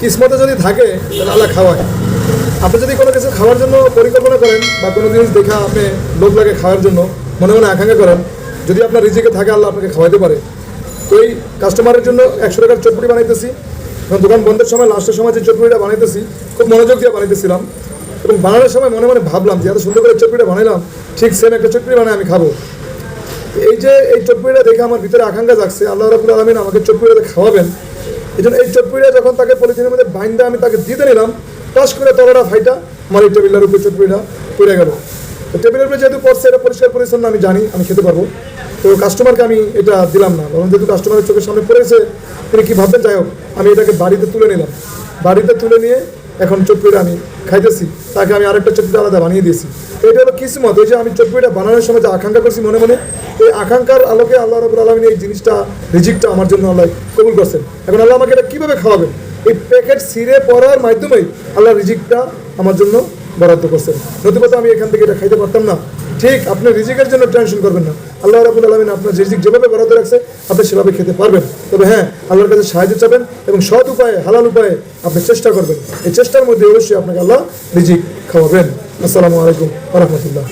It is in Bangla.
কিসমতে যদি থাকে, তাহলে আল্লাহ খাওয়ায়। আপনি যদি কোনো কিছু খাওয়ার জন্য পরিকল্পনা করেন বা কোনো জিনিস দেখা আপনি লোভ লাগে খাওয়ার জন্য, মনে মনে আকাঙ্ক্ষা করেন, যদি আপনার রিজিকে থাকে, আল্লাহ আপনাকে খাওয়াইতে পারে। তো এই কাস্টমারের জন্য একশো টাকার চটপটি বানাইতেছি, এবং দোকান বন্ধের সময় লাস্টের সময় যে চটপটিটা বানাইতেছি, খুব মনোযোগ দিয়ে বানাইতেছিলাম। এবং বানানোর সময় মনে মনে ভাবলাম যে, এত সুন্দর করে চটপটিটা বানাইলাম, ঠিক সেম একটা চটপটি বানায় আমি খাব। এই যে এই চটপুরিটা দেখে আমার ভিতরে আকাঙ্ক্ষা জাগছে, আল্লাহ রাবুল আলমিন আমাকে চটপুরিটা খাওয়াবেন। এই জন্য এই চটপুরিটা যখন তাকে পলিথিনের মধ্যে বাইন্দা আমি তাকে দিতে নিলাম টাস করে তলাটা ফাইটা আমার এই টেবিলের উপরে চটপুরিটা পড়ে গেল। তো টেবিলের উপরে যেহেতু পড়ছে, এটা পরিষ্কার পরিচ্ছন্ন, আমি জানি, আমি খেতে পারব। তো কাস্টমারকে আমি এটা দিলাম না কারণ যেহেতু কাস্টমারের চোখের সামনে পড়েছে তিনি কী ভাববেন? যাই হোক, আমি এটাকে বাড়িতে তুলে নিলাম। বাড়িতে তুলে নিয়ে এখন চটপিটা আমি খাইতেছি, তাকে আমি আরেকটা চটপিটা আলাদা বানিয়ে দিয়েছি। এটা হলো কিসমত, এই যে আমি চটপিটা বানানোর সময় যে আকাঙ্ক্ষা করছি মনে মনে, এই আকাঙ্ক্ষার আলোকে আল্লাহ রবুল আলমিন এই জিনিসটা, রিজিকটা আমার জন্য আল্লাহ কবুল করছেন। এখন আল্লাহ আমাকে এটা কীভাবে খাওয়াবেন এই প্যাকেট সিরে পড়ার মাধ্যমেই আল্লাহ রিজিকটা আমার জন্য বরাদ্দ করছেন। নতুবা আমি এখান থেকে এটা খাইতে পারতাম না। ঠিক, আপনি রিজিকের জন্য টেনশন করবেন না। আল্লাহ রাবুল আলমিন আপনার রিজিক যেভাবে বরাদ্দ রাখছে, আপনি সেভাবে খেতে পারবেন। তবে হ্যাঁ আল্লাহর কাছে সাহায্য চাবেন এবং সৎ উপায়ে, হালাল উপায়ে আপনি চেষ্টা করবেন। এই চেষ্টার মধ্যে অবশ্যই আপনাকে আল্লাহ রিজিক খাওয়াবেন। আসসালামু আলাইকুম রহমতুল্লাহ।